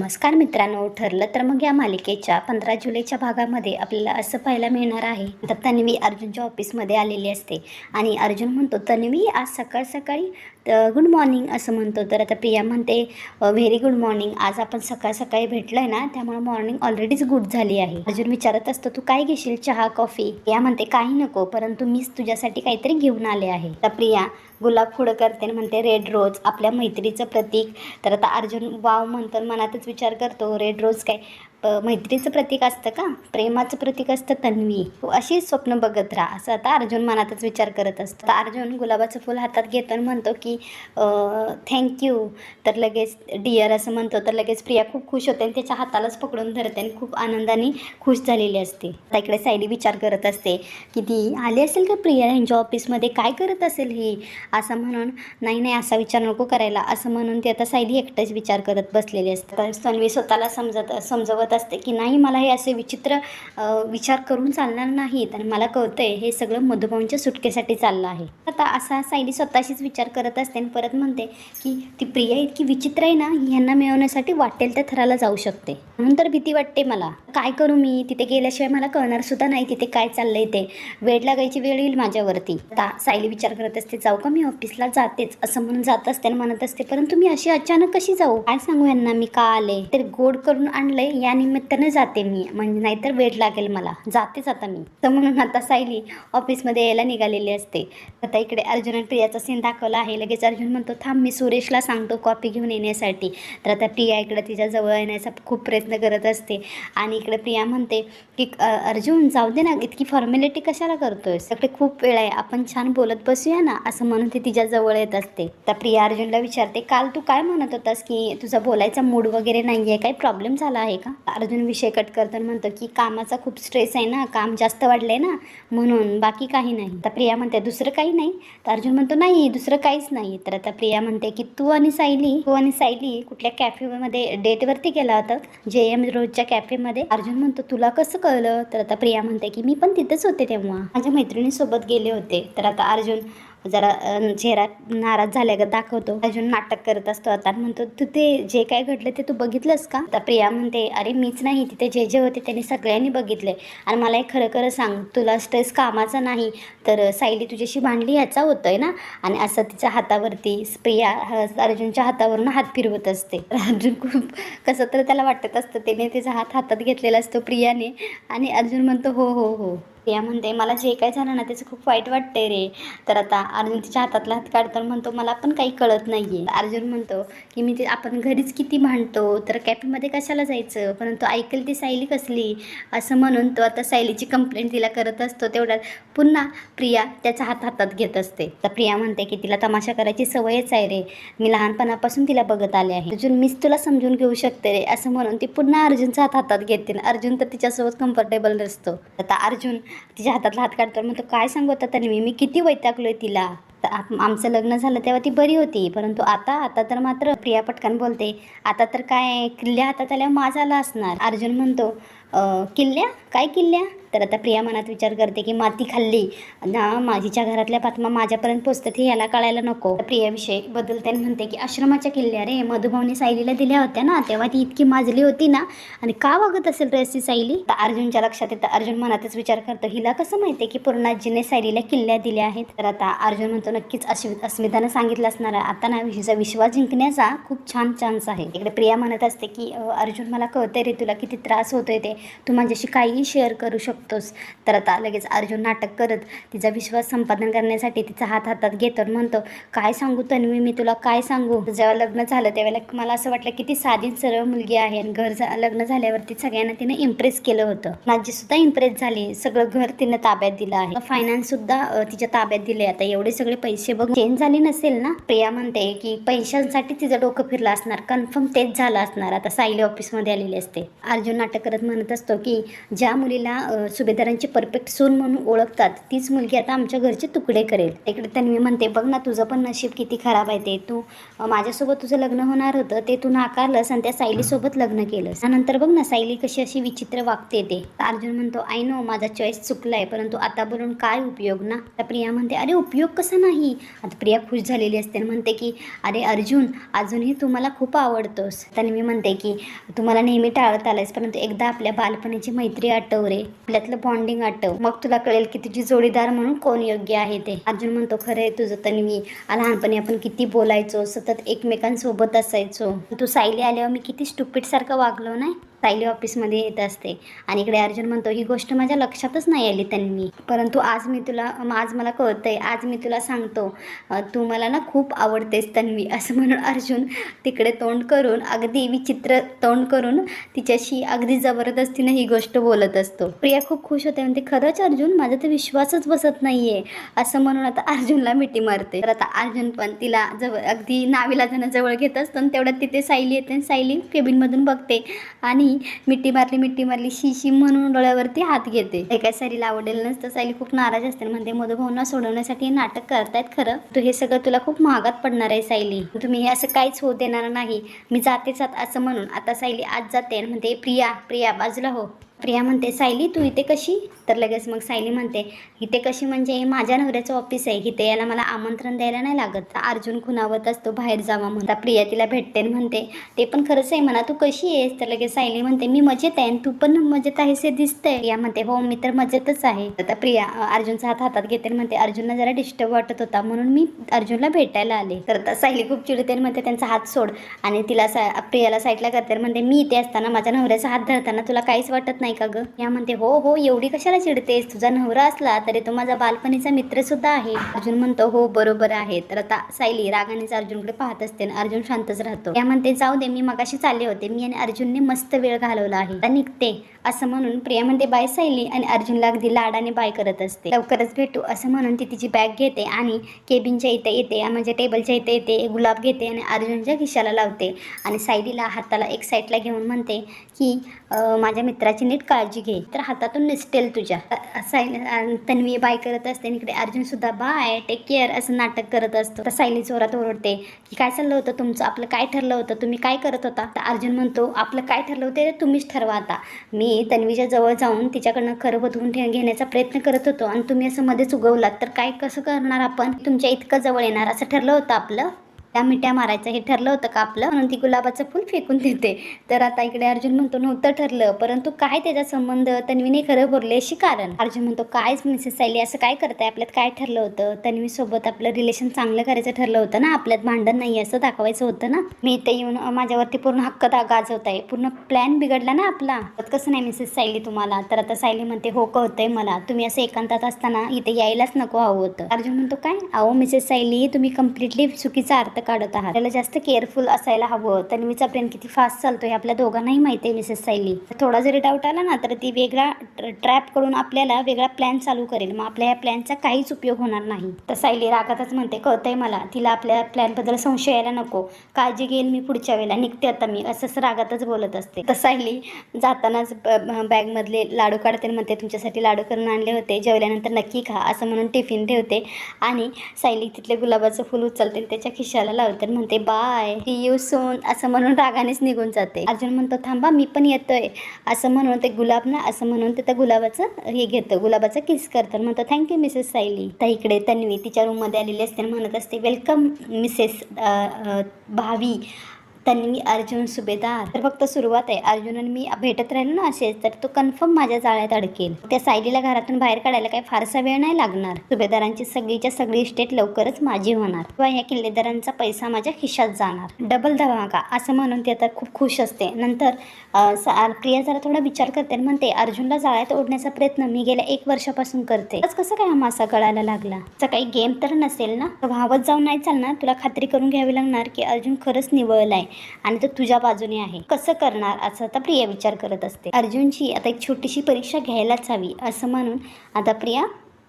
नमस्कार मित्रांनो ठरलं तर मग या मालिकेच्या पंधरा जुलैच्या भागामध्ये आपल्याला असं पाहायला मिळणार आहे. तर तन्वी अर्जुनच्या ऑफिसमध्ये आलेली असते आणि अर्जुन म्हणतो तन्वी आज सकाळ सकाळी गुड मॉर्निंग असं म्हणतो. तर आता प्रिया म्हणते व्हेरी गुड मॉर्निंग आज आपण सकाळ सकाळी भेटलोय ना त्यामुळे मॉर्निंग ऑलरेडीच गुड झाली आहे. अर्जुन विचारत असतो तू काय घेशील चहा कॉफी प्रिया म्हणते काही नको परंतु मीच तुझ्यासाठी काहीतरी घेऊन आले आहे. तर प्रिया गुलाब पुढं करते आणि म्हणते रेड रोज आपल्या मैत्रीचं प्रतीक. तर आता अर्जुन वाव म्हणतो मनातच विचार करतो रेड रोज काय प- मैत्रीचं प्रतीक असतं का? प्रेमाचं प्रतीक असतं तन्वी. अशी अशीच स्वप्न बघत राहा. असं आता अर्जुन मनातच विचार करत असतो. तर अर्जुन गुलाबाचं फुल हातात घेताना आणि म्हणतो की थँक्यू तर लगेच डिअर असं म्हणतो. तर लगेच प्रिया खूप खुश होते आणि त्याच्या हातालाच पकडून धरते आणि खूप आनंदाने खुश झालेली असते. इकडे सायली विचार करत असते की ती आली असेल का प्रिया यांच्या ऑफिसमध्ये? काय करत असेल ही? असं म्हणून नाही नाही असा विचार नको करायला. असं म्हणून ती आता सायली एकटंच विचार करत बसलेली असते. तर तन्वी स्वतःला समजत समजवत असते की नाही मला हे असे विचित्र विचार करून चालणार नाहीत आणि मला कळतंय हे सगळं मधुभाऊंच्या सुटकेसाठी चाललं आहे. आता असा सायली स्वतःशीच विचार करत असते आणि परत म्हणते की ती प्रिया इतकी विचित्र आहे ना ह्यांना मिळवण्यासाठी वाटेल त्या थराला जाऊ शकते. म्हणून तर भीती वाटते मला. काय करू मी? तिथे गेल्याशिवाय मला कळणार सुद्धा नाही तिथे काय चाललंय ते. वेळ लागायची वेळ येईल माझ्यावरती. आता सायली विचार करत असते जाऊ का? मी ऑफिसला जातेच. असं म्हणून जात असते आणि म्हणत असते परंतु मी अशी अचानक कशी जाऊ? काय सांगू यांना? मी का आले? तर गोड करून आणलंय या निमित्ताने जाते मी. म्हणजे नाहीतर वेळ लागेल मला. जातेच आता मी. तर म्हणून आता सायली ऑफिसमध्ये यायला निघालेली असते. आता इकडे अर्जुन आणि प्रियाचा सीन दाखवला आहे. लगेच अर्जुन म्हणतो थांब मी सुरेशला सांगतो कॉपी घेऊन येण्यासाठी. तर आता प्रिया इकडे तिच्या जवळ येण्याचा खूप प्रयत्न करत असते. आणि इकडे प्रिया म्हणते की अर्जुन जाऊ दे ना इतकी फॉर्मॅलिटी कशाला करतोय? सगळे खूप वेळ आहे. आपण छान बोलत बसूया ना असं म्हणून ती तिच्या जवळ येत असते. तर प्रिया अर्जुनला विचारते काल तू काय म्हणत होतास की तुझा बोलायचा मूड वगैरे नाही आहे काही प्रॉब्लेम झाला आहे का? अर्जुन विषय कट करताना म्हणतो की कामाचा खूप स्ट्रेस आहे ना काम जास्त वाढलंय ना म्हणून बाकी काही नाही. तर प्रिया म्हणते दुसरं काही नाही. तर अर्जुन म्हणतो नाही दुसरं काहीच नाही. तर आता प्रिया म्हणते की तू आणि सायली तू आणि सायली कुठल्या कॅफेमध्ये डेटवरती गेला होता? जे एम रोजच्या कॅफेमध्ये अर्जुन म्हणतो तुला कसं कळलं? तर आता प्रिया म्हणते की मी पण तिथेच होते तेव्हा. माझ्या मैत्रिणीसोबत गेले होते. तर आता अर्जुन जरा चेहरा नाराज झाल्यागत दाखवतो. अर्जुन नाटक करत असतो आता. म्हणतो तू ते जे काय घडलं ते तू बघितलंस का? तर प्रिया म्हणते अरे मीच नाही. तिथे जे जे होते त्यांनी सगळ्यांनी बघितले आणि मला एक खरं खरं सांग तुला स्ट्रेस कामाचा नाही तर सायली तुझ्याशी भांडली ह्याचा होतोय ना? आणि असं तिच्या हातावरती प्रिया अर्जुनच्या हातावरून हात फिरवत असते. अर्जुन खूप कसं तर त्याला वाटत असतं त्याने त्याचा हात हातात घेतलेला असतो प्रियाने. आणि अर्जुन म्हणतो हो हो हो. प्रिया म्हणते मला जे काय झालं ना त्याचं खूप वाईट वाटतंय रे. तर आता अर्जुन तिच्या हातातला हात काढतो म्हणतो मला पण काही कळत नाहीये. अर्जुन म्हणतो की मी ते आपण घरीच किती भांडतो तर कॅफेमध्ये कशाला जायचं? परंतु ऐकेल ती सायली कसली? असं म्हणून तो आता सायलीची कंप्लेंट तिला करत असतो तेवढ्यात पुन्हा प्रिया त्याचा हात हातात घेत असते. तर प्रिया म्हणते की तिला तमाशा करायची सवयच आहे रे. मी लहानपणापासून तिला बघत आले आहे. अर्जुन मीच तुला समजून घेऊ शकते रे. असं म्हणून ती पुन्हा अर्जुनचा हात हातात घेते अर्जुन तर तिच्यासोबत कम्फर्टेबल नसतो. आता अर्जुन तिच्या हातातला हात काढतो म्हणतो काय सांगू आता तन्वी? मी किती वैतागलोय तिला. आमचं लग्न झालं तेव्हा ती बरी होती. परंतु आता आता तर मात्र प्रिया पटकन बोलते आता तर काय किल्ल्या हातात आल्यावर माझा आला असणार. अर्जुन म्हणतो किल्ल्या? काय किल्ल्या? तर आता प्रिया मनात विचार करते की माती खाल्ली. ना माझीच्या घरातल्या बातम्या माझ्यापर्यंत पोचतात हे याला कळायला नको. प्रियाविषयी बदलते आणि म्हणते की आश्रमाच्या किल्ल्या रे मधुभावने सायलीला दिल्या होत्या ना तेव्हा ती इतकी माजली होती ना. आणि का वागत असेल रे अशी सायली? तर अर्जुनच्या लक्षात येतं अर्जुन मनातच विचार करतो हिला कसं माहिती आहे की पूर्णाजीने सायलीला किल्ल्या दिल्या आहेत? तर आता अर्जुन म्हणतो नक्कीच अश्वि अस्मितानं सांगितलं असणार आहे. आता ना हिचा विश्वास जिंकण्याचा खूप छान चान्स आहे. इकडे प्रिया म्हणत असते की अर्जुन मला कळतंय रे तुला किती त्रास होतोय ते. तू माझ्याशी काहीही शेअर करू शकतोस. तर आता लगेच अर्जुन नाटक करत तिचा विश्वास संपादन करण्यासाठी तिचा हात हातात घेतो म्हणतो काय सांगू तन्वी मी तुला काय सांगू? जेव्हा लग्न झालं त्यावेळेला मला असं वाटलं की ती साधी सरळ मुलगी आहे आणि घर झा- लग्न झाल्यावरती सगळ्यांना तिने इम्प्रेस केलं होतं. माझी सुद्धा इम्प्रेस झाली. सगळं घर तिने ताब्यात दिलं आहे. फायनान्स सुद्धा तिच्या ताब्यात दिले आता एवढे सगळे पैसे बघ चेंज झाले नसेल ना? प्रिया म्हणते की पैशांसाठी तिचं डोकं फिरलं असणार. कन्फर्म तेच झालं असणार. आता सायली ऑफिसमध्ये आलेली असते. अर्जुन नाटक करत म्हणत असतो की ज्या मुलीला सुभेदारांची परफेक्ट सून म्हणून ओळखतात तीच मुलगी आता आमच्या घरचे तुकडे करेल. इकडे तन्वी म्हणते बघ ना तुझं पण नशीब किती खराब आहे ते. तू माझ्यासोबत तुझं लग्न होणार होतं ते तू नाकारलंस आणि त्या सायलीसोबत लग्न केलंस. त्यानंतर बघ ना सायली कशी अशी विचित्र वागते ते. तर अर्जुन म्हणतो आय नो माझा चॉईस चुकलाय परंतु आता बोलून काय उपयोग ना? तर प्रिया म्हणते अरे उपयोग कसा नाही? आता प्रिया खुश झालेली असते आणि म्हणते की अरे अर्जुन अजूनही तू मला खूप आवडतोस. तन्वी म्हणते की तू मला नेहमी टाळत आलायस परंतु एकदा आपल्या बालपणीची मैत्री आठव रे. आपल्यातलं बॉन्डिंग आठव. मग तुला कळेल की तुझी जोडीदार म्हणून कोण योग्य आहे ते. अर्जुन म्हणतो खरं आहे तुझं तन्वी लहानपणी आपण किती बोलायचो सतत एकमेकांसोबत असायचो. तू सायली आल्यावर मी किती स्टुपिड सारखं वागलो नाही? सायली ऑफिसमध्ये येत असते. आणि इकडे अर्जुन म्हणतो ही गोष्ट माझ्या लक्षातच नाही आली त्यांनी. परंतु आज मी तुला आज मला कळतंय आज मी तुला सांगतो तू मला ना खूप आवडतेस तन्वी. असं म्हणून अर्जुन तिकडे तोंड करून अगदी विचित्र तोंड करून तिच्याशी अगदी जबरदस्तीनं ही गोष्ट बोलत असतो. प्रिया खूप खुश होते. म्हणते खरंच अर्जुन माझा तर विश्वासच बसत नाहीये. असं म्हणून आता अर्जुनला मिठी मारते. तर आता अर्जुन पण तिला जवळ अगदी नाविला जण जवळ घेत असतो आणि तेवढ्यात तिथे सायली येते आणि सायली केबिनमधून बघते. आणि मिठी मारली मिट्टी मारली शिशी म्हणून डोळ्यावरती हात घेते. एका सायलीला आवडेल नसतं सायली खूप नाराज असते. आणि म्हणते मधुभावना सोडवण्यासाठी नाटक करतायत खरं? तू हे सगळं तुला खूप महागात पडणार आहे सायली. तुम्ही हे असं काहीच होऊ देणार नाही. मी जातेच असं म्हणून. आता सायली आज जाते म्हणते प्रिया प्रिया बाजूला हो. प्रिया म्हणते सायली तू इथे कशी? तर लगेच मग सायली म्हणते इथे कशी म्हणजे हे माझ्या नवऱ्याचं ऑफिस आहे. इथे याला मला आमंत्रण द्यायला नाही लागत. अर्जुन खुनावत असतो बाहेर जावा म्हणता प्रिया तिला भेटते आणि म्हणते ते पण खरंच आहे म्हणा तू कशी आहेस? तर लगेच सायली म्हणते मी मजेत आहे आणि तू पण मजेत आहेस हे दिसतंय. प्रिया म्हणते हो मी तर मजेतच आहे. आता प्रिया अर्जुनचा हात हातात घेते म्हणते अर्जुनला जरा डिस्टर्ब वाटत होता म्हणून मी अर्जुनला भेटायला आले. तर सायली खूप चिडते म्हणते त्यांचा हात सोड. आणि तिला सा प्रियाला साईडला करते म्हणते मी इथे असताना माझ्या नवऱ्याचा हात धरताना तुला काहीच वाटत नाही का गं? या म्हणते हो हो एवढी कशाला चिडतेस? तुझा नवरा असला तरी तो माझा बालपणीचा मित्र सुद्धा आहे. अर्जुन म्हणतो हो बरोबर आहे. तर आता सायली रागानेच अर्जुनकडे पाहत असते आणि अर्जुन शांतच राहतो. या म्हणते जाऊ दे मी मगाशी चालले होते. मी आणि अर्जुनने मस्त वेळ घालवला आहे. आता निघते. असं म्हणून प्रिया म्हणते बाय सायली. आणि अर्जुनला अगदी लाडाने बाय करत असते. लवकरच भेटू असं म्हणून ती तिची बॅग घेते आणि केबिनच्या इथे येते म्हणजे टेबलच्या इथे येते गुलाब घेते आणि अर्जुनच्या खिशाला लावते. आणि सायलीला हाताला एक साईडला घेऊन म्हणते की माझ्या मित्राची नीट काळजी घे. तर हातातून निसटेल तुझ्या. सायली तन्वी बाय करत असते आणि इकडे अर्जुन सुद्धा बाय टेक केअर असं नाटक करत असतो. तर सायली जोरात ओरडते की काय चाललं होतं तुमचं? आपलं काय ठरलं होतं? तुम्ही काय करत होता? तर अर्जुन म्हणतो आपलं काय ठरलं होतं ते तुम्हीच ठरवा आता. मी तन्वीच्या जवळ जाऊन तिच्याकडनं खरं बदलून ठे घेण्याचा प्रयत्न करत होतो आणि तुम्ही असं मध्येच उगवलात. तर काय कसं करणार आपण? तुमच्या इतकं जवळ येणार. असं ठरलं होतं आपलं? त्या मिठ्या मारायचं हे ठरलं होतं का आपलं म्हणून ती गुलाबाचं फुल फेकून देते. तर आता इकडे अर्जुन म्हणतो नव्हतं ठरलं. परंतु काय त्याचा संबंध? तन्वीने खरं बोलले अशी कारण. अर्जुन म्हणतो कायच मिसेस सायली असं काय करताय? आपल्यात काय ठरलं होतं? तन्वी सोबत आपलं रिलेशन चांगलं करायचं ठरलं होतं ना? आपल्यात भांडण नाही असं दाखवायचं होतं ना? मी इथे येऊन माझ्यावरती पूर्ण हक्क गाजवत आहे पूर्ण प्लॅन बिघडला ना आपला? कसं नाही मिसेस सायली तुम्हाला? तर आता सायली म्हणते हो कळतंय मला. तुम्ही असं एकांतात असताना इथे यायलाच नको हवं होतं अर्जुन म्हणतो काय? अहो मिसेस सायली तुम्ही कम्प्लिटली चुकीचा अर्थ काढत आहात. त्याला जास्त केअरफुल असायला हवं. तन्वीचा प्रेम किती फास्ट चालतो हे आपल्या दोघांनाही माहिती आहे मिसेस सायली थोडा जरी डाऊट आला ना तर ती वेगळा ट्रॅप करून आपल्याला वेगळा प्लॅन चालू करेल. मग आपल्या या प्लॅनचा काहीच उपयोग होणार नाही. तर सायली रागातच म्हणते कळतंय मला तिला आपल्या प्लॅनबद्दल संशय यायला नको. काळजी घेईल मी पुढच्या वेळेला. निघते आता मी. असंच रागातच बोलत असते. तर सायली जातानाच ब- बॅगमधले लाडू काढते म्हणते तुमच्यासाठी लाडू करून आणले होते. जेवल्यानंतर नक्की खा. असं म्हणून टिफिन ठेवते. आणि सायली तिथले गुलाबाचं फुल उचलते आणि त्याच्या खिशाला लावते म्हणते बाय यू सून असं म्हणून रागानेच निघून जाते. अर्जुन म्हणतो थांबा मी पण येतोय. असं म्हणून ते गुलाब ना असं म्हणून ते त्या गुलाबाचं हे घेतं गुलाबाचं किस करतं. म्हणतो थँक्यू मिसेस सायली तर इकडे तन्वी तिच्या रूममध्ये आलेली असते म्हणत असते वेलकम मिसेस भावी. तन्वी अर्जुन सुभेदार. तर फक्त सुरुवात आहे. अर्जुन आणि मी भेटत राहिलो ना असेच तर तो कन्फर्म माझ्या जाळ्यात अडकेल. त्या सायलीला घरातून बाहेर काढायला काही फारसा वेळ नाही लागणार. सुभेदारांची सगळीच्या सगळी इस्टेट लवकरच माझी होणार. किंवा ह्या किल्लेदारांचा पैसा माझ्या खिशात जाणार. डबल धमाका असं म्हणून ती आता खूप खुश असते. नंतर प्रिया जरा थोडा विचार करते आणि म्हणते अर्जुनला जाळ्यात ओढण्याचा प्रयत्न मी गेल्या एक वर्षापासून करते. आज कसं काय हा मासा कळायला लागला? त्याचा काही गेम तर नसेल ना? व्हावत जाऊन नाही चालणार. तुला खात्री करून घ्यावी लागणार की अर्जुन खरंच निवळलाय. आणि तो तुझ्या बाजूने आहे. कसं करणार? असं आता प्रिया विचार करत असते. अर्जुनची आता एक छोटीशी परीक्षा घ्यायलाच हवी असं म्हणून आता प्रिया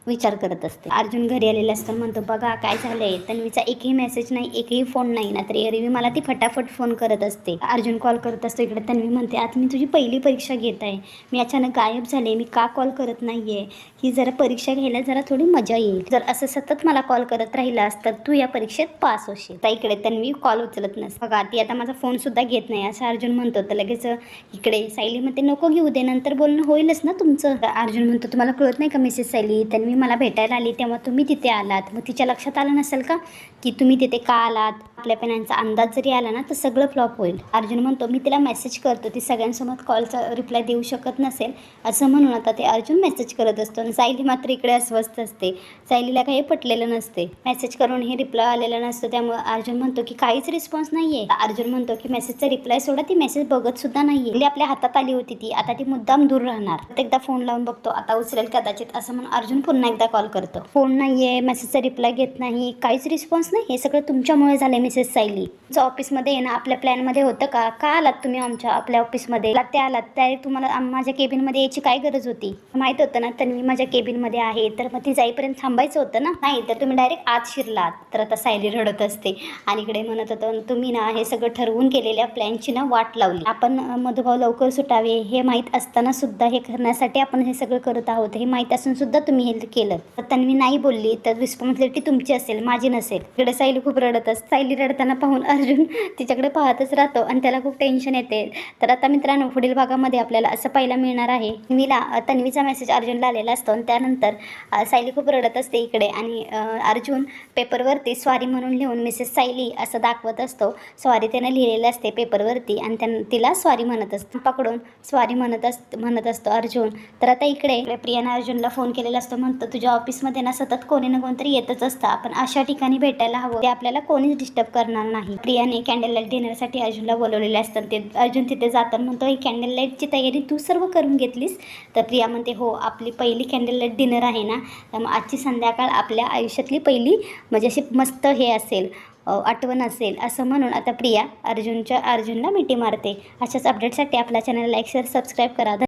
विचार करत असते. अर्जुन घरी आलेला असतो म्हणतो बघा काय झालंय? तन्वीचा एकही मेसेज नाही एकही फोन नाही. ना तरी एरवी मला ती फटाफट फोन करत असते. अर्जुन कॉल करत असतो. इकडे तन्वी म्हणते आज मी तुझी पहिली परीक्षा घेत आहे. मी अचानक गायब झाले. मी का कॉल करत नाहीये? ही जरा परीक्षा घ्यायला जरा थोडी मजा येईल. जर असं सतत मला कॉल करत राहिलास तर तू या परीक्षेत पास होशील. तर इकडे तन्वी कॉल उचलत नस बघा ती आता माझा फोन सुद्धा घेत नाही. असं अर्जुन म्हणतो. तर लगेच इकडे सायली म्हणते नको घेऊ दे. नंतर बोलणं होईलच ना तुमचं. अर्जुन म्हणतो तुम्हाला कळत नाही का मेसेज सायली? तन्वी तुम्ही मला भेटायला आली तेव्हा तुम्ही तिथे आलात. मग तिच्या लक्षात आलं नसेल का? की तुम्ही तिथे का आलात? आपल्या पेनांचा अंदाज जरी आला ना तर सगळं फ्लॉप होईल. अर्जुन म्हणतो मी तिला मेसेज करतो. ती सगळ्यांसमोर कॉलचा रिप्लाय देऊ शकत नसेल. असं म्हणून आता ते अर्जुन मेसेज करत असतो आणि सायली मात्र इकडे अस्वस्थ असते. सायलीला काही पटलेलं नसते. मेसेज करून हे रिप्लाय आलेला नसतो. त्यामुळे अर्जुन म्हणतो की काहीच रिस्पॉन्स नाही आहे अर्जुन म्हणतो की मेसेजचा रिप्लाय सोडा. ती मेसेज बघत सुद्धा नाही आहे आपल्या हातात आली होती ती. आता ती मुद्दाम दूर राहणार. एकदा फोन लावून बघतो. आता उचलेल कदाचित असं म्हणून अर्जुन पुन्हा एकदा कॉल करतं. फोन नाही आहे मेसेजचा रिप्लाय घेत नाही काहीच रिस्पॉन्स नाही. हे सगळं तुमच्यामुळे झालं मेसेज सायली तुमचं ऑफिसमध्ये येणं आपल्या प्लॅनमध्ये होतं का? का आलात तुम्ही आमच्या आपल्या ऑफिसमध्ये ते आलात त्या तुम्हाला माझ्या केबिनमध्ये यायची काय गरज होती? माहीत होतं ना तर मी माझ्या केबिनमध्ये आहे तर मग ती जाईपर्यंत थांबायचं होतं ना? नाही तर तुम्ही डायरेक्ट आत शिरलात. तर आता सायली रडत असते. आणि इकडे म्हणत होतं तुम्ही ना हे सगळं ठरवून केलेल्या प्लॅनची ना वाट लावली. आपण मधुभाव लवकर सुटावे हे माहीत असताना सुद्धा हे करण्यासाठी आपण हे सगळं करत आहोत. हे माहीत असून सुद्धा तुम्ही हे केलं. तर तन्वी नाही बोलली तर रिस्पॉन्सिबिलिटी तुमची असेल माझी नसेल. तिकडे सायली खूप रडत असते. सायली रडताना पाहून अर्जुन तिच्याकडे पाहतच राहतो आणि त्याला खूप टेन्शन येते. तर आता मित्रांनो पुढील भागामध्ये आपल्याला असं पाहायला मिळणार आहे. तन्वीला तन्वीचा मेसेज अर्जुनला आलेला असतो आणि त्यानंतर सायली खूप रडत असते इकडे आणि अर्जुन पेपरवरती स्वारी म्हणून लिहून मिसेस सायली असं दाखवत असतो. स्वारी त्यानं लिहिलेलं असते पेपरवरती आणि त्यानं तिला स्वारी म्हणत असतो. पकडून स्वारी म्हणत अस म्हणत असतो अर्जुन. तर आता इकडे इकडे प्रियानं अर्जुनला फोन केलेला असतो म्हणतो तर तुझ्या ऑफिसमध्ये ना सतत कोणी ना कोणतरी येतच असतं. आपण अशा ठिकाणी भेटायला हवं ते आपल्याला कोणीच डिस्टर्ब करणार नाही. प्रियाने कॅन्डल लाइट डिनरसाठी अर्जुनला बोलवलेले असतात. ते अर्जुन तिथे जाताना म्हणतो ही कॅन्डल लाईटची तयारी तू सर्व करून घेतलीस? तर प्रिया म्हणते हो आपली पहिली कॅन्डल लाइट डिनर आहे ना तर मग आजची संध्याकाळ आपल्या आयुष्यातली पहिली म्हणजे अशी मस्त हे असेल आठवण असेल. असं म्हणून आता प्रिया अर्जुनच्या अर्जुनला मिठी मारते. अशाच अपडेटसाठी आपल्या चॅनलला लाईक शेअर सबस्क्राईब करा.